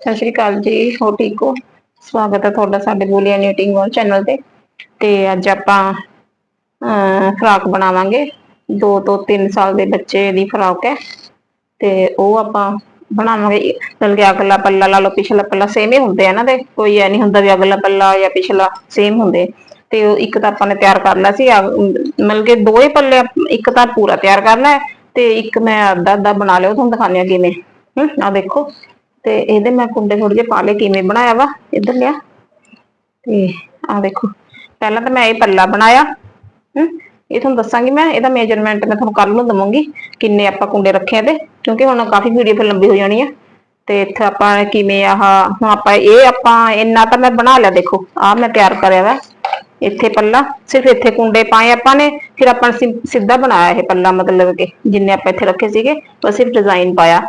ਸਤਿ ਸ਼੍ਰੀ ਅਕਾਲ ਜੀ ਹੋ ਠੀਕ ਹੋ? ਸਵਾਗਤ ਹੈ ਤੁਹਾਡਾ ਸਾਡੇ ਬੋਲੀਆ ਨੀਟਿੰਗ ਵਾਲ ਚੈਨਲ ਤੇ। ਤੇ ਅੱਜ ਆਪਾਂ ਫਰਾਕ ਬਣਾਵਾਂਗੇ। ਦੋ ਤੋਂ ਤਿੰਨ ਸਾਲ ਦੇ ਬੱਚੇ ਦੀ ਫਰਾਕ ਹੈ। ਤੇ ਉਹ ਆਪਾਂ ਬਣਾਵਾਂਗੇ। ਬਲਕਿ ਅਗਲਾ ਪੱਲਾ ਲਾ ਲਓ, ਪਿਛਲਾ ਪੱਲਾ ਸੇਮ ਹੀ ਹੁੰਦੇ ਆ ਨਾ ਤੇ ਕੋਈ ਐ ਨਹੀਂ ਹੁੰਦਾ ਵੀ ਅਗਲਾ ਪੱਲਾ ਜਾਂ ਪਿਛਲਾ ਸੇਮ ਹੁੰਦੇ। ਤੇ ਇੱਕ ਤਾਂ ਆਪਾਂ ਨੇ ਤਿਆਰ ਕਰ ਲਿਆ ਸੀ ਮਤਲਬ ਕਿ ਦੋ ਹੀ ਪੱਲੇ ਇੱਕ ਤਾਂ ਪੂਰਾ ਤਿਆਰ ਕਰ ਲਿਆ। ਤੇ ਇੱਕ ਮੈਂ ਅੱਧਾ ਅੱਧਾ ਬਣਾ ਲਿਆ ਤੁਹਾਨੂੰ ਦਿਖਾਉਂਦੇ ਆ ਕਿਵੇਂ। ਹੂੰ ਆ ਦੇਖੋ। ਤੇ ਇਹਦੇ ਮੈਂ ਕੁੰਡੇ ਥੋੜੇ ਜਿਹੇ ਪਾ ਲਏ, ਕਿਵੇਂ ਬਣਾਇਆ ਵਾ, ਇੱਧਰ ਲਿਆ। ਤੇ ਆ ਦੇਖੋ, ਪਹਿਲਾਂ ਤਾਂ ਮੈਂ ਇਹ ਪੱਲਾ ਬਣਾਇਆ ਇਹ ਤੁਹਾਨੂੰ ਦੱਸਾਂਗੀ ਮੈਂ, ਇਹਦਾ ਮੇਜਰਮੈਂਟ ਮੈਂ ਤੁਹਾਨੂੰ ਕੱਲ ਨੂੰ ਦਵਾਂਗੀ, ਕਿੰਨੇ ਆਪਾਂ ਕੁੰਡੇ ਰੱਖੇ ਤੇ ਕਿਉਂਕਿ ਹੁਣ ਕਾਫੀ ਵੀਡੀਓ ਫਿਰ ਲੰਬੀ ਹੋ ਜਾਣੀ ਆ। ਤੇ ਇੱਥੇ ਆਪਾਂ ਕਿਵੇਂ ਆਹ, ਹੁਣ ਆਪਾਂ ਇਹ ਆਪਾਂ ਇੰਨਾ ਤਾਂ ਮੈਂ ਬਣਾ ਲਿਆ, ਦੇਖੋ ਆ ਮੈਂ ਤਿਆਰ ਕਰਿਆ ਵਾ। ਇੱਥੇ ਪੱਲਾ, ਸਿਰਫ ਇੱਥੇ ਕੁੰਡੇ ਪਾਏ ਆਪਾਂ ਨੇ, ਫਿਰ ਆਪਾਂ ਸਿੱਧਾ ਬਣਾਇਆ ਇਹ ਪੱਲਾ ਮਤਲਬ ਕਿ, ਜਿੰਨੇ ਆਪਾਂ ਇੱਥੇ ਰੱਖੇ ਸੀਗੇ, ਉਹ ਸਿਰਫ ਡਿਜ਼ਾਈਨ ਪਾਇਆ।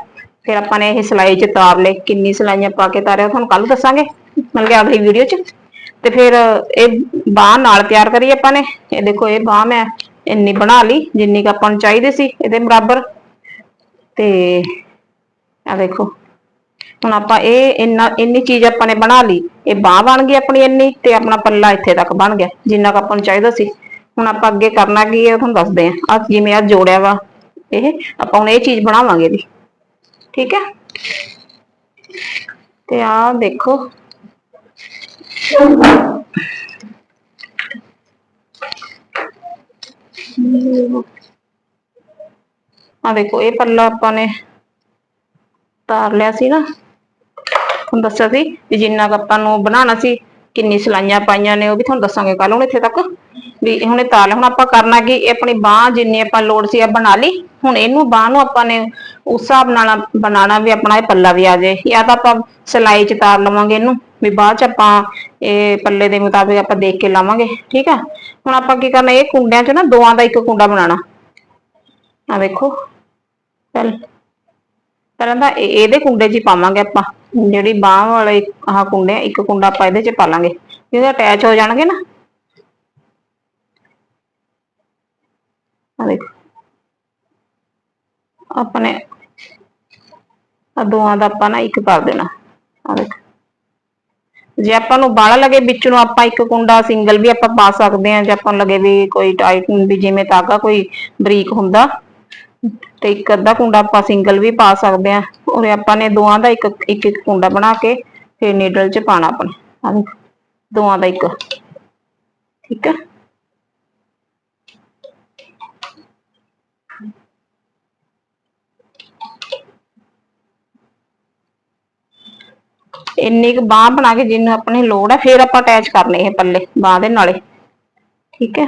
ਫਿਰ ਆਪਾਂ ਨੇ ਇਹ ਸਿਲਾਈ ਚ ਤਾਰ ਲਏ, ਕਿੰਨੀ ਸਿਲਾਈਆਂ ਪਾ ਕੇ ਤਾਰਿਆ, ਤੁਹਾਨੂੰ ਕੱਲ ਦੱਸਾਂਗੇ, ਮਤਲਬ ਕਿ ਅਗਲੀ ਵੀਡੀਓ ਚ। ਤੇ ਫਿਰ ਇਹ ਬਾਹ ਨਾਲ ਤਿਆਰ ਕਰੀ ਆਪਾਂ ਨੇ। ਇਹ ਦੇਖੋ, ਇਹ ਬਾਹ ਮੈਂ ਇੰਨੀ ਬਣਾ ਲਈ, ਜਿੰਨੀ ਕ ਆਪਾਂ ਨੂੰ ਚਾਹੀਦੀ ਸੀ, ਇਹਦੇ ਬਰਾਬਰ। ਤੇ ਆ ਦੇਖੋ, ਹੁਣ ਆਪਾਂ ਇਹ ਇੰਨਾ, ਇੰਨੀ ਚੀਜ਼ ਆਪਾਂ ਨੇ ਬਣਾ ਲਈ, ਇਹ ਬਾਹ ਬਣ ਗਈ ਆਪਣੀ ਇੰਨੀ, ਤੇ ਆਪਣਾ ਪੱਲਾ ਇੱਥੇ ਤੱਕ ਬਣ ਗਿਆ, ਜਿੰਨਾ ਕ ਆਪਾਂ ਨੂੰ ਚਾਹੀਦਾ ਸੀ। ਹੁਣ ਆਪਾਂ ਅੱਗੇ ਕਰਨਾ ਕੀ ਹੈ, ਤੁਹਾਨੂੰ ਦੱਸਦੇ ਆ ਆ ਜਿਵੇਂ ਆ ਜੋੜਿਆ ਵਾ, ਇਹ, ਆਪਾਂ ਹੁਣ ਇਹ ਚੀਜ਼ ਬਣਾਵਾਂਗੇ ਇਹਦੀ। ਠੀਕ ਹੈ? ਤੇ ਆ ਦੇਖੋ। ਆ ਦੇਖੋ, ਇਹ ਪੱਲਾ ਆਪਾਂ ਨੇ ਤਾਰ ਲਿਆ ਸੀ ਨਾ ਤੁਹਾਨੂੰ ਦੱਸਿਆ ਸੀ ਵੀ ਜਿੰਨਾ ਕ ਆਪਾਂ ਨੂੰ ਬਣਾਉਣਾ ਸੀ, ਕਿੰਨੀ ਸਲਾਈਆਂ ਪਾਈਆਂ ਨੇ, ਉਹ ਵੀ ਤੁਹਾਨੂੰ ਦੱਸਾਂਗੇ ਕੱਲ ਹੁਣ ਇੱਥੇ ਤੱਕ। ਵੀ ਹੁਣ ਇਹ ਤਾਰ ਹੁਣ ਆਪਾਂ ਕਰਨਾ ਕਿ, ਇਹ ਆਪਣੀ ਬਾਹ ਜਿੰਨੀ ਆਪਾਂ ਲੋੜ ਸੀ ਆ ਬਣਾ ਲਈ, ਹੁਣ ਇਹਨੂੰ ਬਾਹ ਨੂੰ ਆਪਾਂ ਨੇ ਉਸ ਹਿਸਾਬ ਨਾਲ ਬਣਾਣਾ ਵੀ ਆਪਣਾ ਇਹ ਪੱਲਾ ਵੀ ਆ ਜਾਏ, ਜਾਂ ਤਾਂ ਆਪਾਂ ਸਿਲਾਈ ਚ ਤਾਰ ਲਵਾਂਗੇ ਇਹਨੂੰ, ਵੀ ਬਾਅਦ ਚ ਆਪਾਂ ਇਹ ਪੱਲੇ ਦੇ ਮੁਤਾਬਿਕ ਆਪਾਂ ਦੇਖ ਕੇ ਲਾਵਾਂਗੇ, ਠੀਕ ਆ? ਹੁਣ ਆਪਾਂ ਕੀ ਕਰਨਾ, ਇਹ ਕੁੰਡਿਆਂ ਚ ਨਾ ਦੋਆਂ ਦਾ ਇੱਕ ਕੁੰਡਾ ਬਣਾਉਣਾ। ਆ ਵੇਖੋ ਪਹਿਲ ਪਹਿਲਾਂ ਤਾਂ ਇਹਦੇ ਕੁੰਡੇ 'ਚ ਹੀ ਪਾਵਾਂਗੇ ਆਪਾਂ, ਜਿਹੜੀ ਬਾਹ ਵਾਲੇ ਆਹ ਕੁੰਡੇ ਇੱਕ ਕੁੰਡਾ ਆਪਾਂ ਇਹਦੇ 'ਚ ਪਾ ਲਾਂਗੇ। ਇਹਦੇ ਅਟੈਚ ਹੋ ਜਾਣਗੇ ਨਾ ਆ ਦੇਖੋ ਆਪਣੇ ਆ ਦੋਆਂ ਦਾ ਆਪਾਂ ਨਾ ਇੱਕ ਕਰ ਦੇਣਾ। ਆ ਦੇਖੋ ਜੇ ਆਪਾਂ ਨੂੰ ਬਾਹਲਾ ਲੱਗੇ ਵਿੱਚ ਨੂੰ ਆਪਾਂ ਇੱਕ ਕੁੰਡਾ ਸਿੰਗਲ ਵੀ ਆਪਾਂ ਪਾ ਸਕਦੇ ਆ ਜੇ ਆਪਾਂ ਨੂੰ ਲੱਗੇ ਵੀ ਕੋਈ ਟਾਈਟ ਵੀ ਜਿਵੇਂ ਤਾਗਾ ਕੋਈ ਬਰੀਕ ਹੁੰਦਾ, ਤੇ ਇੱਕ ਅੱਧਾ ਕੁੰਡਾ ਆਪਾਂ ਸਿੰਗਲ ਵੀ ਪਾ ਸਕਦੇ ਆ ਔਰ ਆਪਾਂ ਨੇ ਦੋਆਂ ਦਾ ਇੱਕ ਇੱਕ ਇੱਕ ਕੁੰਡਾ ਬਣਾ ਕੇ ਫਿਰ ਨੀਡਲ 'ਚ ਪਾਣਾ ਆਪਣੇ। ਆ ਦੋਆਂ ਦਾ ਇੱਕ। ਠੀਕ ਹੈ ਇੰਨੀ ਕੁ ਬਾਹ ਬਣਾ ਕੇ ਜਿੰਨੂੰ ਆਪਣੀ ਲੋੜ ਹੈ ਫਿਰ ਆਪਾਂ ਅਟੈਚ ਕਰਨੇ ਇਹ ਪੱਲੇ, ਬਾਹ ਦੇ ਨਾਲੇ। ਠੀਕ ਹੈ?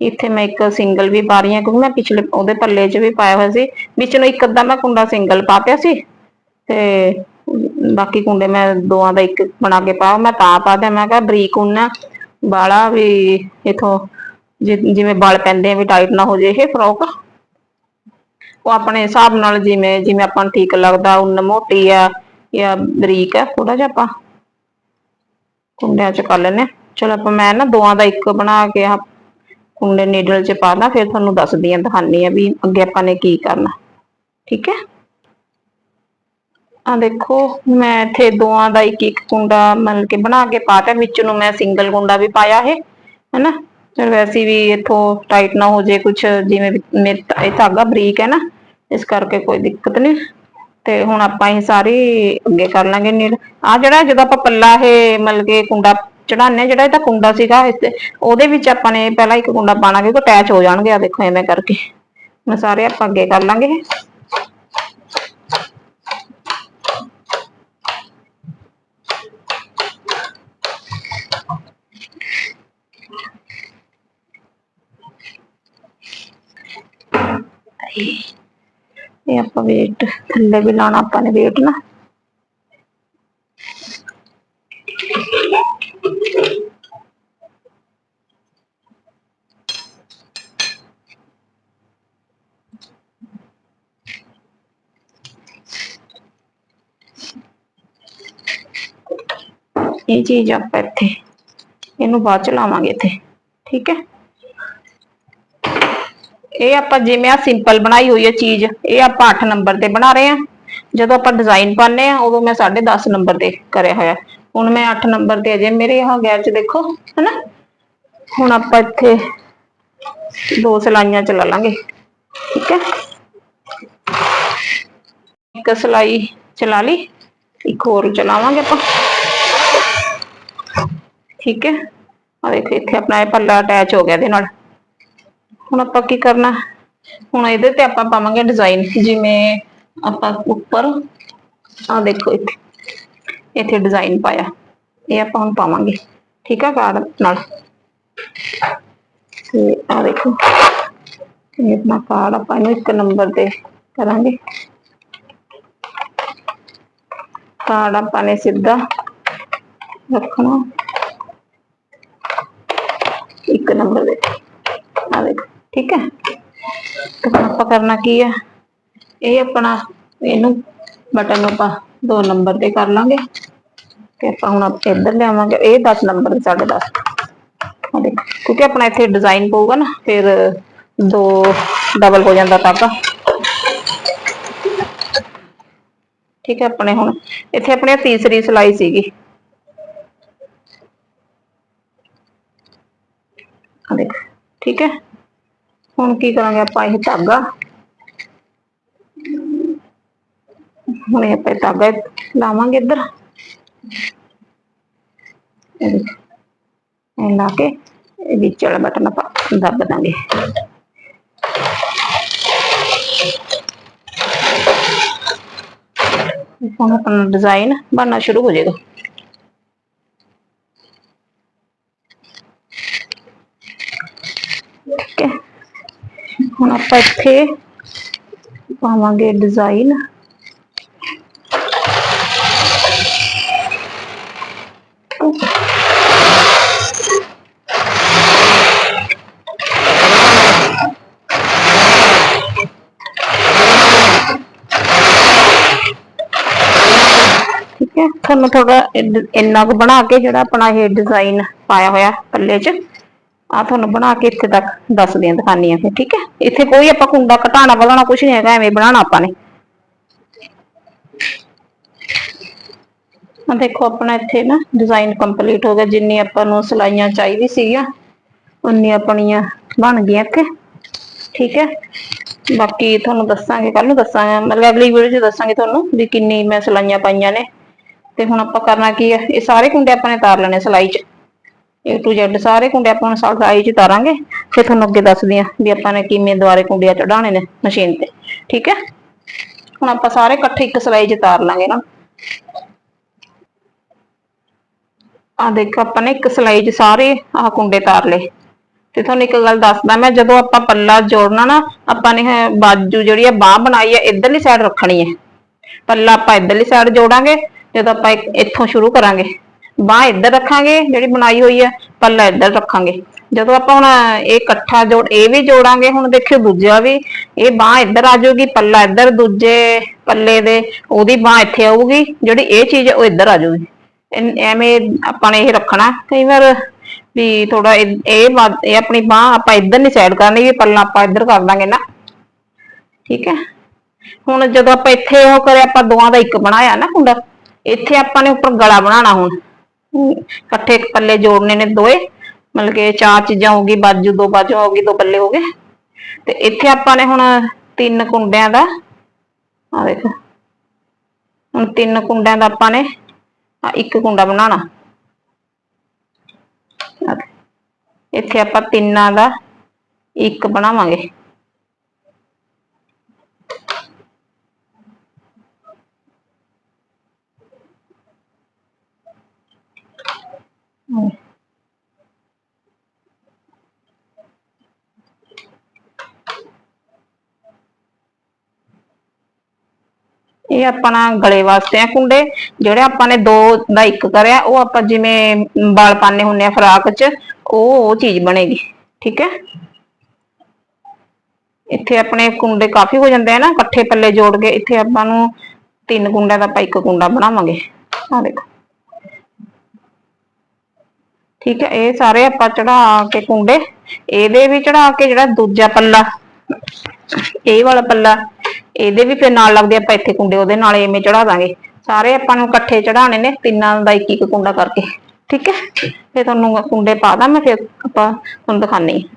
ਇੱਥੇ ਮੈਂ ਇੱਕ ਸਿੰਗਲ ਵੀ ਪਾ ਰਹੀ ਹਾਂ, ਕਿਉਂਕਿ ਮੈਂ ਪਿਛਲੇ ਉਹਦੇ ਪੱਲੇ 'ਚ ਵੀ ਪਾਇਆ ਹੋਇਆ ਸੀ। ਵਿੱਚ ਨੂੰ ਇੱਕ ਅੱਧਾ ਮੈਂ ਕੁੰਡਾ ਸਿੰਗਲ ਪਾ ਪਿਆ ਸੀ। ਤੇ ਬਾਕੀ ਕੁੰਡੇ ਮੈਂ ਦੋਆਂ ਦਾ ਇੱਕ ਬਣਾ ਕੇ ਪਾ ਮੈਂ ਤਾਂ ਪਾ ਦਿਆ, ਮੈਂ ਕਿਹਾ ਬਰੀਕ ਉਨਾ ਬਾਲਾ ਵੀ ਇਥੋਂ ਜਿਵੇਂ ਬਾਲ ਪੈਂਦੇ ਆ ਵੀ ਟਾਈਟ ਨਾ ਹੋ ਜੇ ਇਹ ਫਰੋਕ ਉਹ ਆਪਣੇ ਹਿਸਾਬ ਨਾਲ ਜਿਵੇਂ ਜਿਵੇਂ ਆਪਾਂ ਨੂੰ ਠੀਕ ਲੱਗਦਾ, ਉਨ ਮੋਟੀ ਆ ਜਾਂ ਬਰੀਕ ਹੈ ਥੋੜਾ ਜਿਹਾ ਆਪਾਂ ਕੁੰਡਿਆਂ 'ਚ ਕਰ ਲੈਨੇ ਚਲੋ ਆਪਾਂ ਮੈਂ ਨਾ ਦੋਆਂ ਦਾ ਇੱਕ ਬਣਾ ਕੇ ਆ ਕੁੰਡੇ ਨੀਡਲ 'ਚ ਪਾ ਪਾਣਾ ਫਿਰ ਤੁਹਾਨੂੰ ਦੱਸਦੀ ਆਂ ਦਿਖਾਨੀ ਆ ਵੀ ਅੱਗੇ ਆਪਾਂ ਨੇ ਕੀ ਕਰਨਾ। ਠੀਕ ਹੈ? ਆ ਦੇਖੋ, ਮੈਂ ਇੱਥੇ ਦੋਆਂ ਦਾ ਇੱਕ ਇੱਕ ਕੁੰਡਾ ਮਤਲਬ ਕਿ ਬਣਾ ਕੇ ਪਾਤਾ ਵਿੱਚ ਨੂੰ ਮੈਂ ਸਿੰਗਲ ਕੁੰਡਾ ਵੀ ਪਾਇਆ ਹੈ ਹੈਨਾ? ਚਲ ਵੈਸੇ ਵੀ ਇਥੋਂ ਟਾਈਟ ਨਾ ਹੋ ਜੇ ਕੁਝ ਜਿਵੇਂ ਇਹ ਧਾਗਾ ਬਰੀਕ ਹੈ ਨਾ, ਇਸ ਕਰਕੇ ਕੋਈ ਦਿੱਕਤ ਨਹੀਂ। ਤੇ ਹੁਣ ਆਪਾਂ ਇਹ ਸਾਰੇ ਅੱਗੇ ਕਰ ਲਾਂਗੇ ਨੀਲ। ਆ ਜਿਹੜਾ ਜਦੋਂ ਆਪਾਂ ਪੱਲਾ ਇਹ ਮਤਲਬ ਕੇ ਕੁੰਡਾ ਚੜਾਣੇ ਜਿਹੜਾ ਇਹਦਾ ਕੁੰਡਾ ਸੀਗਾ ਉਹਦੇ ਵਿੱਚ ਆਪਾਂ ਨੇ ਪਹਿਲਾਂ ਇੱਕ ਕੁੰਡਾ ਪਾਣਾ ਕਿਉਂਕਿ ਅਟੈਚ ਹੋ ਜਾਣਗੇ ਆ ਦੇਖੋ ਐਵੇਂ ਕਰਕੇ। ਮੈਂ ਸਾਰੇ ਆਪਾਂ ਅੱਗੇ ਕਰ ਲਾਂਗੇ ਇਹ ਆਪਾਂ ਵੇਟ ਥੱਲੇ ਵੀ ਲਾਣਾ ਆਪਾਂ ਨੇ ਵੇਟ ਨਾ। ਇਹ ਚੀਜ਼ ਆਪਾਂ ਇੱਥੇ, ਇਹਨੂੰ ਬਾਅਦ ਚ ਲਾਵਾਂਗੇ ਇੱਥੇ, ਠੀਕ ਹੈ? ਇਹ ਆਪਾਂ ਜਿਵੇਂ ਆ ਸਿੰਪਲ ਬਣਾਈ ਹੋਈ ਹੈ ਚੀਜ਼, ਇਹ ਆਪਾਂ 8 ਨੰਬਰ ਤੇ ਬਣਾ ਰਹੇ ਆ ਜਦੋਂ ਆਪਾਂ ਡਿਜ਼ਾਈਨ ਪਾਉਂਦੇ ਆ ਉਦੋਂ ਮੈਂ 10.5 ਨੰਬਰ ਤੇ ਕਰਿਆ ਹੋਇਆ। ਹੁਣ ਮੈਂ 8 ਨੰਬਰ ਤੇ ਅਜੇ ਮੇਰੇ ਆ ਗੈਰ ਚ ਦੇਖੋ, ਹਨਾ? ਹੁਣ ਆਪਾਂ ਇੱਥੇ ਦੋ ਸਲਾਈਆਂ ਚਲਾ ਲਾਂਗੇ, ਠੀਕ ਹੈ? ਇੱਕ ਸਲਾਈ ਚਲਾ ਲਈ, ਇੱਕ ਹੋਰ ਚਲਾਵਾਂਗੇ ਆਪਾਂ। ਠੀਕ ਹੈ? ਆ ਦੇਖੋ ਇੱਥੇ ਆਪਣਾ ਇਹ ਪੱਲਾ ਅਟੈਚ ਹੋ ਗਿਆ ਇਹਦੇ ਨਾਲ। ਹੁਣ ਆਪਾਂ ਕੀ ਕਰਨਾ? ਹੁਣ ਇਹਦੇ ਤੇ ਆਪਾਂ ਪਾਵਾਂਗੇ ਡਿਜ਼ਾਈਨ ਜਿਵੇਂ ਆਪਾਂ ਉੱਪਰ ਆ ਦੇਖੋ ਇੱਥੇ। ਇੱਥੇ ਡਿਜ਼ਾਈਨ ਪਾਇਆ। ਇਹ ਆਪਾਂ ਹੁਣ ਪਾਵਾਂਗੇ। ਠੀਕ ਆ ਕਾਰਡ ਨਾਲ? ਤੇ ਆ ਦੇਖੋ। ਇਹ ਆਪਣਾ ਕਾਰਡ ਆਪਾਂ ਇਹਨੂੰ ਇੱਕ ਨੰਬਰ ਤੇ ਕਰਾਂਗੇ। ਕਾਰਡ ਆਪਾਂ ਨੇ ਸਿੱਧਾ ਰੱਖਣਾ। ਇੱਕ ਨੰਬਰ ਦੇ ਠੀਕ ਹੈ? ਤੇ ਆਪਾਂ ਕਰਨਾ ਕੀ ਹੈ? ਇਹ ਆਪਣਾ, ਇਹਨੂੰ ਬਟਨ ਨੂੰ ਆਪਾਂ ਦੋ ਨੰਬਰ ਤੇ ਕਰ ਲਾਂਗੇ। ਤੇ ਆਪਾਂ ਹੁਣ ਆਪਾਂ ਇੱਧਰ ਲਿਆਵਾਂਗੇ। ਇਹ 10 ਨੰਬਰ ਸਾਡੇ 10 ਕਿਉਂਕਿ ਆਪਣਾ ਇੱਥੇ ਡਿਜ਼ਾਈਨ ਪਊਗਾ ਨਾ, ਫਿਰ ਦੋ ਡਬਲ ਹੋ ਜਾਂਦਾ ਤਾਗਾ ਠੀਕ ਹੈ, ਆਪਣੇ ਹੁਣ, ਇੱਥੇ ਆਪਣੇ ਤੀਸਰੀ ਸਲਾਈ ਸੀਗੀ। ਆ ਦੇਖ ਠੀਕ ਹੈ? ਹੁਣ ਕੀ ਕਰਾਂਗੇ ਆਪਾਂ ਇਹ ਧਾਗਾ? ਹੁਣ ਇਹ ਆਪਾਂ ਇਹ ਧਾਗਾ ਲਾਵਾਂਗੇ ਇੱਧਰ। ਇਹ ਦੇਖ ਇਹ ਲਾ ਕੇ ਇਹ ਵਿੱਚ ਵਾਲਾ ਬਟਨ ਆਪਾਂ ਦੱਬ ਦਾਂਗੇ। ਹੁਣ ਆਪਣਾ ਡਿਜ਼ਾਈਨ ਬਣਨਾ ਸ਼ੁਰੂ ਹੋ ਜਾਏਗਾ। ਠੀਕ ਹੈ ਹੁਣ ਆਪਾਂ ਇੱਥੇ ਪਾਵਾਂਗੇ ਡਿਜ਼ਾਈਨ ਠੀਕ ਹੈ? ਤੁਹਾਨੂੰ ਥੋੜਾ ਇੰਨਾ ਕੁ ਬਣਾ ਕੇ ਜਿਹੜਾ ਆਪਣਾ ਇਹ ਡਿਜ਼ਾਈਨ ਪਾਇਆ ਹੋਇਆ ਪੱਲੇ 'ਚ। ਆ ਤੁਹਾਨੂੰ ਬਣਾ ਕੇ ਇੱਥੇ ਤੱਕ ਦੱਸਦੀ ਹਾਂ ਦਿਖਾਨੀ ਆ ਫਿਰ ਠੀਕ ਹੈ? ਇੱਥੇ ਕੋਈ ਆਪਾਂ ਕੁੰਡਾ ਘਟਾਣਾ ਵਧਾਉਣਾ ਕੁਝ ਨਹੀਂ ਹੈਗਾ, ਐਵੇਂ ਬਣਾਉਣਾ ਆਪਾਂ ਨੇ। ਆ ਦੇਖੋ ਆਪਣਾ ਇੱਥੇ ਨਾ ਡਿਜ਼ਾਈਨ ਕੰਪਲੀਟ ਹੋ ਗਿਆ, ਜਿੰਨੀ ਆਪਾਂ ਨੂੰ ਸਲਾਈਆਂ ਚਾਹੀਦੀ ਸੀਗੀਆਂ, ਉਨੀ ਆਪਣੀਆਂ ਬਣ ਗਈਆਂ ਇੱਥੇ, ਠੀਕ ਹੈ? ਬਾਕੀ ਤੁਹਾਨੂੰ ਦੱਸਾਂਗੇ ਕੱਲ ਨੂੰ ਦੱਸਾਂਗੇ, ਮਤਲਬ ਅਗਲੀ ਵੀਡੀਓ 'ਚ ਦੱਸਾਂਗੇ ਤੁਹਾਨੂੰ ਵੀ ਕਿੰਨੀ ਮੈਂ ਸਲਾਈਆਂ ਪਾਈਆਂ ਨੇ। ਤੇ ਹੁਣ ਆਪਾਂ ਕਰਨਾ ਕੀ ਹੈ, ਇਹ ਸਾਰੇ ਕੁੰਡੇ ਆਪਾਂ ਨੇ ਤਾਰ ਲੈਣੇ ਸਲਾਈ 'ਚ। A to Z ਸਾਰੇ ਕੁੰਡੇ ਆਪਾਂ ਹੁਣ ਸਲਾਈ 'ਚ ਤਾਰਾਂਗੇ ਫਿਰ ਤੁਹਾਨੂੰ ਅੱਗੇ ਦੱਸਦੀ ਆ ਵੀ ਆਪਾਂ ਨੇ ਕਿਵੇਂ ਦੁਆਰੇ ਕੁੰਡੀਆਂ ਚੜਾਉਣੇ ਨੇ ਮਸ਼ੀਨ ਤੇ। ਠੀਕ ਹੈ? ਹੁਣ ਆਪਾਂ ਸਾਰੇ ਇਕੱਠੇ ਇੱਕ ਸਲਾਈ 'ਚ ਤਾਰ ਲਾਂਗੇ ਨਾ। ਆ ਦੇਖੋ, ਆਪਾਂ ਨੇ ਇੱਕ ਸਲਾਈ 'ਚ ਸਾਰੇ ਆਹ ਕੁੰਡੇ ਤਾਰ ਲਏ। ਤੇ ਤੁਹਾਨੂੰ ਇੱਕ ਗੱਲ ਦੱਸਦਾ ਮੈਂ, ਜਦੋਂ ਆਪਾਂ ਪੱਲਾ ਜੋੜਨਾ ਨਾ, ਆਪਾਂ ਨੇ ਬਾਜੂ ਜਿਹੜੀ ਆ, ਬਾਹ ਬਣਾਈ ਆ, ਇਧਰਲੀ ਸਾਈਡ ਰੱਖਣੀ ਹੈ। ਪੱਲਾ ਆਪਾਂ ਇਧਰਲੀ ਸਾਈਡ ਜੋੜਾਂਗੇ, ਜਦੋਂ ਆਪਾਂ ਇੱਥੋਂ ਸ਼ੁਰੂ ਕਰਾਂਗੇ। ਬਾਹ ਇੱਧਰ ਰੱਖਾਂਗੇ, ਜਿਹੜੀ ਬਣਾਈ ਹੋਈ ਹੈ, ਪੱਲਾ ਇੱਧਰ ਰੱਖਾਂਗੇ। ਜਦੋਂ ਆਪਾਂ ਹੁਣ ਇਹ ਇਕੱਠਾ ਜੋੜ, ਇਹ ਵੀ ਜੋੜਾਂਗੇ, ਹੁਣ ਦੇਖਿਓ ਦੂਜਾ ਵੀ, ਇਹ ਬਾਹ ਇੱਧਰ ਆ ਜਾਊਗੀ, ਪੱਲਾ ਇੱਧਰ, ਦੂਜੇ ਪੱਲੇ ਦੇ, ਉਹਦੀ ਬਾਹ ਇੱਥੇ ਆਊਗੀ, ਜਿਹੜੀ ਇਹ ਚੀਜ਼ ਹੈ, ਉਹ ਇੱਧਰ ਆ ਜਾਊਗੀ। ਐਵੇਂ ਆਪਾਂ ਨੇ ਇਹ ਰੱਖਣਾ, ਕਈ ਵਾਰ ਵੀ ਥੋੜਾ ਇਹ ਇਹ ਆਪਣੀ ਬਾਹ ਆਪਾਂ ਇੱਧਰ ਨਹੀਂ ਸਾਈਡ ਕਰਨੀ, ਵੀ ਪੱਲਾ ਆਪਾਂ ਇੱਧਰ ਕਰ ਦਾਂਗੇ ਨਾ। ਠੀਕ ਹੈ? ਹੁਣ ਜਦੋਂ ਆਪਾਂ ਇੱਥੇ ਉਹ ਕਰਿਆ, ਆਪਾਂ ਦੋਵਾਂ ਦਾ ਇੱਕ ਬਣਾਇਆ ਨਾ ਕੁੰਡਾ ਇੱਥੇ ਆਪਾਂ ਨੇ ਉੱਪਰ ਗਲਾ ਬਣਾਉਣਾ ਹੁਣ। ਇਕੱਠੇ ਪੱਲੇ ਜੋੜਨੇ ਨੇ ਦੋਏ, ਮਤਲਬ ਕਿ ਚਾਰ ਚੀਜ਼ਾਂ ਹੋਗੀ ਬਾਜੂ ਦੋ ਬਾਜੂ ਹੋਗੀ ਦੋ ਪੱਲੇ ਹੋ ਗਏ। ਤੇ ਇੱਥੇ ਆਪਾਂ ਨੇ ਹੁਣ ਤਿੰਨ ਕੁੰਡਿਆਂ ਦਾ ਆ ਦੇਖੋ। ਹੁਣ ਤਿੰਨ ਕੁੰਡਿਆਂ ਦਾ ਆਪਾਂ ਨੇ ਇੱਕ ਕੁੰਡਾ ਬਣਾਉਣਾ। ਇੱਥੇ ਆਪਾਂ ਤਿੰਨਾਂ ਦਾ ਇੱਕ ਬਣਾਵਾਂਗੇ। ਹਮ। ਇਹ ਆਪਣਾ ਗਲੇ ਵਾਸਤੇ ਆ ਕੁੰਡੇ, ਜਿਹੜੇ ਆਪਾਂ ਨੇ ਦੋ ਦਾ ਇੱਕ ਕਰਿਆ, ਉਹ ਆਪਾਂ ਜਿਵੇਂ ਵਾਲ ਪਾਣੇ ਹੁੰਨੇ ਆ ਫਰਾਕ 'ਚ, ਉਹ ਉਹ ਚੀਜ਼ ਬਣੇਗੀ, ਠੀਕ ਹੈ ਇੱਥੇ ਆਪਣੇ ਕੁੰਡੇ ਕਾਫੀ ਹੋ ਜਾਂਦੇ ਆ ਨਾ, ਇਕੱਠੇ ਪੱਲੇ ਜੋੜ ਕੇ, ਇੱਥੇ ਆਪਾਂ ਨੂੰ ਤਿੰਨ ਕੁੰਡਿਆਂ ਦਾ ਆਪਾਂ ਇੱਕ ਕੁੰਡਾ ਬਣਾਵਾਂਗੇ ਆ ਦੇਖੋ ਠੀਕ ਹੈ, ਇਹ ਸਾਰੇ ਆਪਾਂ ਚੜਾ ਕੇ ਕੁੰਡੇ, ਇਹਦੇ ਵੀ ਚੜਾ ਕੇ ਜਿਹੜਾ ਦੂਜਾ ਪੱਲਾ, ਇਹ ਵਾਲਾ ਪੱਲਾ, ਇਹਦੇ ਵੀ ਫਿਰ ਨਾਲ ਲੱਗਦੇ ਆਪਾਂ ਇੱਥੇ ਕੁੰਡੇ, ਉਹਦੇ ਨਾਲ ਐਵੇਂ ਚੜਾ ਦਾਂਗੇ। ਸਾਰੇ ਆਪਾਂ ਨੂੰ ਇਕੱਠੇ ਚੜਾਣੇ ਨੇ, ਤਿੰਨਾਂ ਦਾ ਇੱਕ ਇੱਕ ਕੁੰਡਾ ਕਰਕੇ। ਠੀਕ ਹੈ, ਫਿਰ ਤੁਹਾਨੂੰ ਕੁੰਡੇ ਪਾ ਦਾਂ, ਮੈਂ ਫਿਰ ਆਪਾਂ ਤੁਹਾਨੂੰ ਦਿਖਾਉਂਦੀ ਹਾਂ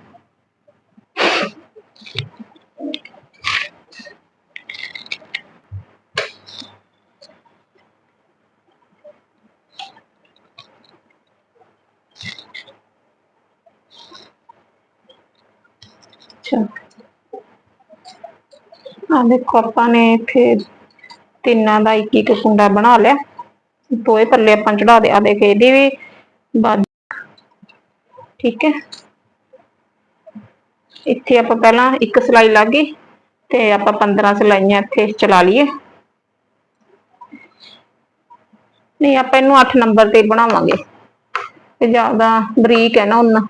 ਅੱਛਾ। ਆ ਦੇਖੋ, ਆਪਾਂ ਨੇ ਇੱਥੇ ਤਿੰਨਾਂ ਦਾ ਇੱਕ ਇੱਕ ਕੁੰਡਾ ਬਣਾ ਲਿਆ। ਦੋਏ ਪੱਲੇ ਆਪਾਂ ਚੜਾ ਦੇ ਆ ਦੇਖ, ਇਹਦੀ ਵੀ ਠੀਕ ਹੈ। ਇੱਥੇ ਆਪਾਂ ਪਹਿਲਾਂ ਇੱਕ ਸਲਾਈ ਲਾ ਗਈ ਤੇ ਆਪਾਂ 15 ਸਲਾਈਆਂ ਇੱਥੇ ਚਲਾ ਲਈਏ। ਨਹੀਂ, ਆਪਾਂ ਇਹਨੂੰ 8 ਨੰਬਰ ਤੇ ਬਣਾਵਾਂਗੇ। ਤੇ ਜ਼ਿਆਦਾ ਬਰੀਕ ਹੈ ਨਾ ਉਹਨਾਂ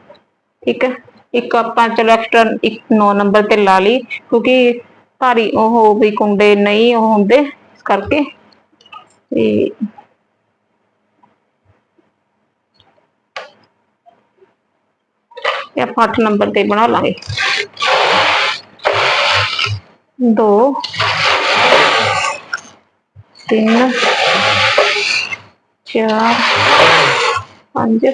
ਠੀਕ ਹੈ। ਇੱਕ ਆਪਾਂ ਚਲੋ ਐਕਸਟਰਾ ਇੱਕ 9 ਨੰਬਰ ਤੇ ਲਾ ਲਈ, ਕਿਉਂਕਿ ਭਾਰੀ ਉਹ ਵੀ ਕੁੰਡੇ ਨਹੀਂ ਉਹ ਹੁੰਦੇ, ਇਸ ਕਰਕੇ। ਤੇ ਇਹ ਆਪਾਂ 8 ਨੰਬਰ ਤੇ ਬਣਾ ਲਾਂਗੇ। ਦੋ, ਤਿੰਨ, ਚਾਰ, ਪੰਜ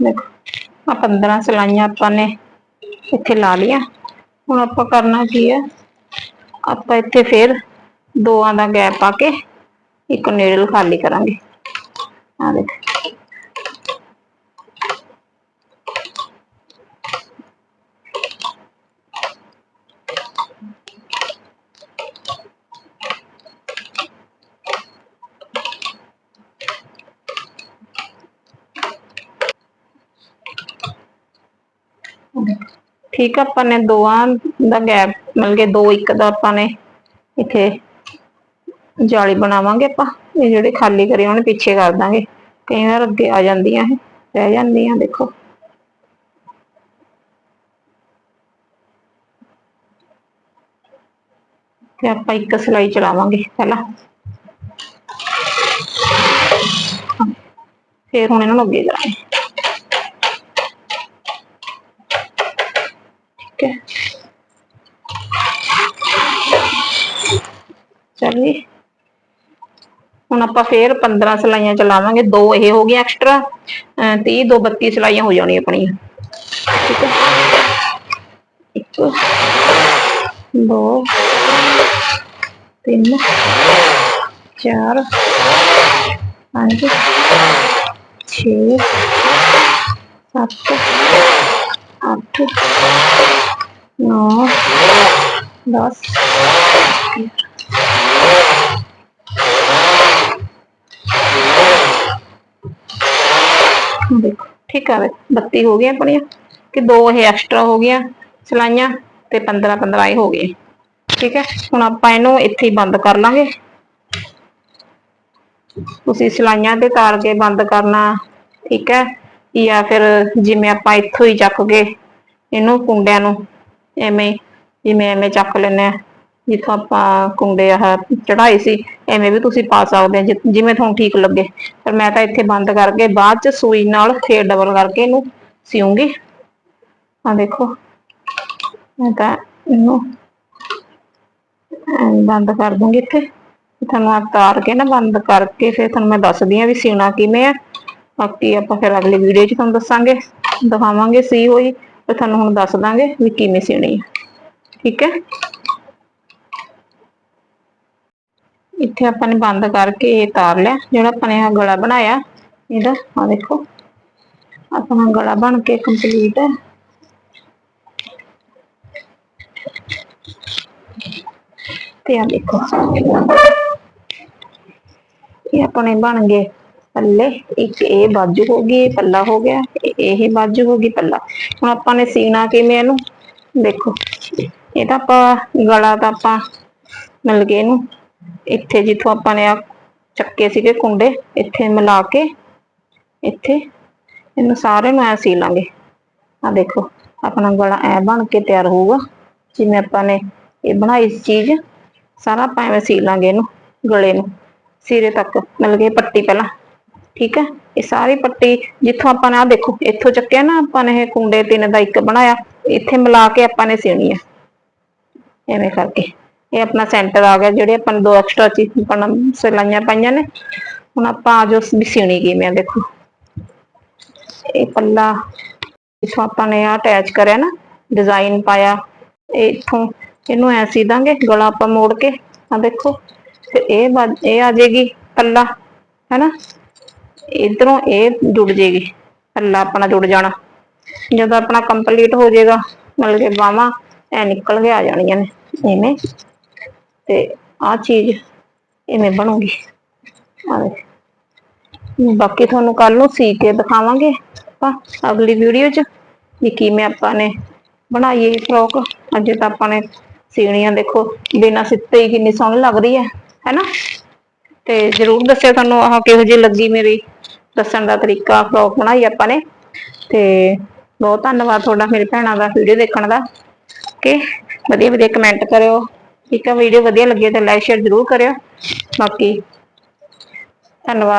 ਦੇਖੋ ਆ 15 ਸਲਾਈਆਂ ਆਪਾਂ ਨੇ ਇੱਥੇ ਲਾ ਲਈਆਂ। ਹੁਣ ਆਪਾਂ ਕਰਨਾ ਕੀ ਹੈ? ਆਪਾਂ ਇੱਥੇ ਫੇਰ ਦੋਆਂ ਦਾ ਗੈਪ ਪਾ ਕੇ ਇੱਕ ਨੀਡਲ ਖਾਲੀ ਕਰਾਂਗੇ। ਆ ਦੇਖ। ਠੀਕ ਆ, ਆਪਾਂ ਨੇ ਦੋਆਂ ਦਾ ਗੈਪ ਮਿਲ ਕੇ ਦੋ ਇੱਕ ਦਾ ਆਪਾਂ ਨੇ ਇੱਥੇ ਜਾਲੀ ਬਣਾਵਾਂਗੇ ਆਪਾਂ, ਇਹ ਜਿਹੜੇ ਖਾਲੀ ਕਰੇ ਉਹਨੇ ਪਿੱਛੇ ਕਰ ਦਾਂਗੇ। ਕਈ ਵਾਰ ਅੱਗੇ ਆ ਜਾਂਦੀਆਂ ਇਹ, ਰਹਿ ਜਾਂਦੀਆਂ, ਦੇਖੋ। ਤੇ ਆਪਾਂ ਇੱਕ ਸਲਾਈ ਚਲਾਵਾਂਗੇ ਪਹਿਲਾਂ। ਫੇਰ ਹੁਣ ਇਹਨਾਂ ਨੂੰ ਅੱਗੇ ਕਰਾਂਗੇ ਠੀਕ ਹੈ ਚੱਲੀ ਹੁਣ ਆਪਾਂ ਫੇਰ 15 ਸਲਾਈਆਂ ਚਲਾਵਾਂਗੇ ਦੋ ਇਹ ਹੋ ਗਈਆਂ ਐਕਸਟਰਾ 30 ਦੋ 32 ਸਲਾਈਆਂ ਹੋ ਜਾਣੀਆਂ ਆਪਣੀਆਂ ਠੀਕ ਹੈ ਇੱਕ ਦੋ ਤਿੰਨ ਚਾਰ ਪੰਜ ਛੇ ਸੱਤ ਅੱਠ ਨੌ ਦਸ ਦੇਖੋ ਠੀਕ ਆ ਵੇ 32 ਹੋ ਗਈਆਂ ਆਪਣੀਆਂ ਕਿ ਦੋ ਇਹ ਐਕਸਟਰਾ ਹੋ ਗਈਆਂ ਸਲਾਈਆਂ ਤੇ 15 15 ਇਹ ਹੋ ਗਏ ਠੀਕ ਹੈ ਹੁਣ ਆਪਾਂ ਇਹਨੂੰ ਇੱਥੇ ਹੀ ਬੰਦ ਕਰ ਲਾਂਗੇ ਤੁਸੀਂ ਸਲਾਈਆਂ ਤੇ ਤਾਰ ਕੇ ਬੰਦ ਕਰਨਾ ਠੀਕ ਹੈ ਜਾਂ ਫਿਰ ਜਿਵੇਂ ਆਪਾਂ ਇੱਥੋਂ ਹੀ ਚੱਕ ਕੇ ਇਹਨੂੰ ਕੁੰਡਿਆਂ ਨੂੰ ਐਵੇਂ ਜਿਵੇਂ ਐਵੇਂ ਚੱਕ ਲੈਨੇ ਆ ਜਿੱਥੋਂ ਆਪਾਂ ਕੁੰਡੇ ਆਹ ਚੜਾਈ ਸੀ, ਐਵੇਂ ਵੀ ਤੁਸੀਂ ਪਾ ਸਕਦੇ ਆ ਜਿ- ਜਿਵੇਂ ਤੁਹਾਨੂੰ ਠੀਕ ਲੱਗੇ। ਪਰ ਮੈਂ ਤਾਂ ਇੱਥੇ ਬੰਦ ਕਰਕੇ ਬਾਅਦ ਚ ਸੂਈ ਨਾਲ ਫੇਰ ਡਬਲ ਕਰਕੇ ਇਹਨੂੰ ਸਿਉਂਗੀ ਆ ਦੇਖੋ, ਮੈਂ ਤਾਂ ਇਹਨੂੰ ਐਂ ਬੰਦ ਕਰ ਦੂੰਗੀ ਇੱਥੇ। ਤੇ ਤੁਹਾਨੂੰ ਆ ਤਾਰ ਕੇ ਨਾ ਬੰਦ ਕਰਕੇ ਫਿਰ ਤੁਹਾਨੂੰ ਮੈਂ ਦੱਸਦੀ ਆ ਵੀ ਸਿਉਣਾ ਕਿਵੇਂ ਆ। ਬਾਕੀ ਆਪਾਂ ਫਿਰ ਅਗਲੀ ਵੀਡੀਓ 'ਚ ਤੁਹਾਨੂੰ ਦੱਸਾਂਗੇ, ਦਿਖਾਵਾਂਗੇ ਸੀ ਹੋਈ। ਤੇ ਤੁਹਾਨੂੰ ਹੁਣ ਦੱਸ ਦਾਂਗੇ ਵੀ ਕਿਵੇਂ ਸਿਉਣੀ ਆ। ਠੀਕ ਹੈ? ਇੱਥੇ ਆਪਾਂ ਨੇ ਬੰਦ ਕਰਕੇ ਇਹ ਤਾਰ ਲਿਆ, ਜਿਹੜਾ ਆਪਾਂ ਨੇ ਆਹ ਗਲਾ ਬਣਾਇਆ, ਇਹਦਾ ਆ ਦੇਖੋ। ਆਪਣਾ ਗਲਾ ਬਣ ਕੇ ਕੰਪਲੀਟ ਹੈ। ਤੇ ਆ ਦੇਖੋ। ਇਹ ਆਪਣੇ ਬਣ ਗਏ। ਪੱਲੇ, ਇੱਕ ਇਹ ਬਾਜੂ ਹੋ ਗਈ, ਇਹ ਪੱਲਾ ਹੋ ਗਿਆ, ਇਹ- ਇਹ ਬਾਜੂ ਹੋ ਗਈ ਪੱਲਾ। ਹੁਣ ਆਪਾਂ ਨੇ ਸੀਣਾ ਕਿਵੇਂ ਇਹਨੂੰ? ਦੇਖੋ, ਇਹ ਤਾਂ ਆਪਾਂ, ਗਲਾ ਤਾਂ ਆਪਾਂ ਮਿਲ ਗਏ ਇਹਨੂੰ। ਇੱਥੇ ਜਿੱਥੋਂ ਆਪਾਂ ਨੇ ਆ ਚੱਕੇ ਸੀਗੇ ਕੁੰਡੇ, ਇੱਥੇ ਮਿਲਾ ਕੇ, ਇੱਥੇ ਇਹਨੂੰ ਸਾਰੇ ਨੂੰ ਐ ਸੀ ਲਾਂਗੇ। ਆ ਦੇਖੋ, ਆਪਣਾ ਗਲਾ ਐ ਬਣ ਕੇ ਤਿਆਰ ਹੋਊਗਾ। ਜਿਵੇਂ ਆਪਾਂ ਨੇ ਇਹ ਬਣਾਈ ਚੀਜ਼, ਸਾਰਾ ਆਪਾਂ ਐਵੇਂ ਸੀ ਲਾਂਗੇ ਇਹਨੂੰ, ਗਲੇ ਨੂੰ। ਸਿਰੇ ਤੱਕ ਮਿਲ ਗਈ ਪੱਟੀ ਪਹਿਲਾਂ। ਠੀਕ ਹੈ? ਇਹ ਸਾਰੀ ਪੱਟੀ ਜਿੱਥੋਂ ਆਪਾਂ ਨੇ ਆ ਦੇਖੋ, ਇੱਥੋਂ ਚੱਕਿਆ ਨਾ ਆਪਾਂ ਨੇ ਇਹ ਕੁੰਡੇ ਤਿੰਨ ਦਾ ਇੱਕ ਬਣਾਇਆ, ਇੱਥੇ ਮਿਲਾ ਕੇ ਆਪਾਂ ਨੇ ਸੀਣੀ ਆ। ਐਵੇਂ ਕਰਕੇ। ਇਹ ਆਪਣਾ ਸੈਂਟਰ ਆ ਗਿਆ, ਜਿਹੜੇ ਆਪਾਂ ਨੇ ਦੋ ਐਕਸਟਰਾ ਚੀਜ਼ ਆਪਾਂ ਸਿਲਾਈਆਂ ਪਾਈਆਂ ਨੇ, ਹੁਣ ਆਪਾਂ ਆ ਵੀ ਸੀਣੀ ਕਿਵੇਂ ਆ ਦੇਖੋ। ਇਹ ਪੱਲਾ ਜਿੱਥੋਂ ਆਪਾਂ ਨੇ ਆ ਅਟੈਚ ਕਰਿਆ ਨਾ ਡਿਜ਼ਾਈਨ ਪਾਇਆ, ਇਹ ਇਹਨੂੰ ਐ ਸੀ ਦਾਂਗੇ, ਗਲਾ ਆਪਾਂ ਮੋੜ ਕੇ ਆ ਦੇਖੋ, ਤੇ ਇਹ ਇਹ ਆ ਜਾਏਗੀ ਪੱਲਾ, ਹੈਨਾ? ਇਧਰੋਂ ਇਹ ਜੁੜ ਜੇਗੀ ਪੱਲਾ ਆਪਣਾ ਜੁੜ ਜਾਣਾ। ਜਦੋਂ ਆਪਣਾ ਕੰਪਲੀਟ ਹੋ ਜਾਏਗਾ ਮਤਲਬ ਕਿ ਬਾਹਾਂ ਐ ਨਿਕਲ ਕੇ ਆ ਜਾਣੀਆਂ ਨੇ, ਇਵੇਂ। ਤੇ ਆ ਚੀਜ਼ ਇਵੇਂ ਬਣੂਗੀ। ਬਾਕੀ ਤੁਹਾਨੂੰ ਕੱਲ ਨੂੰ ਸੀ ਕੇ ਦਿਖਾਵਾਂਗੇ ਆਪਾਂ ਅਗਲੀ ਵੀਡੀਓ 'ਚ, ਵੀ ਕਿਵੇਂ ਆਪਾਂ ਨੇ ਬਣਾਈ ਇਹ ਫਰੋਕ ਅੱਜ ਤਾਂ ਆਪਾਂ ਨੇ ਸੀਣੀਆਂ ਦੇਖੋ, ਬਿਨਾਂ ਸਿੱਤੇ ਹੀ ਕਿੰਨੀ ਸੋਹਣੀ ਲੱਗ ਰਹੀ ਹੈ ਹੈਨਾ ਤੇ ਜਰੂਰ ਦੱਸਿਓ ਤੁਹਾਨੂੰ ਆਹ ਕਿਹੋ ਜਿਹੀ ਲੱਗੀ ਮੇਰੀ ਦੱਸਣ ਦਾ ਤਰੀਕਾ ਫਰੋਕ ਬਣਾਈ ਆਪਾਂ ਨੇ। ਤੇ ਬਹੁਤ ਧੰਨਵਾਦ ਤੁਹਾਡਾ ਮੇਰੇ ਭੈਣਾਂ ਦਾ ਵੀਡੀਓ ਦੇਖਣ ਦਾ। ਓਕੇ, ਵਧੀਆ ਵਧੀਆ ਕਮੈਂਟ ਕਰਿਓ। ਠੀਕ ਆ, ਵੀਡੀਓ ਵਧੀਆ ਲੱਗੇ ਤਾਂ ਲਾਈਕ ਸ਼ੇਅਰ ਜਰੂਰ ਕਰਿਓ। ਬਾਕੀ ਧੰਨਵਾਦ।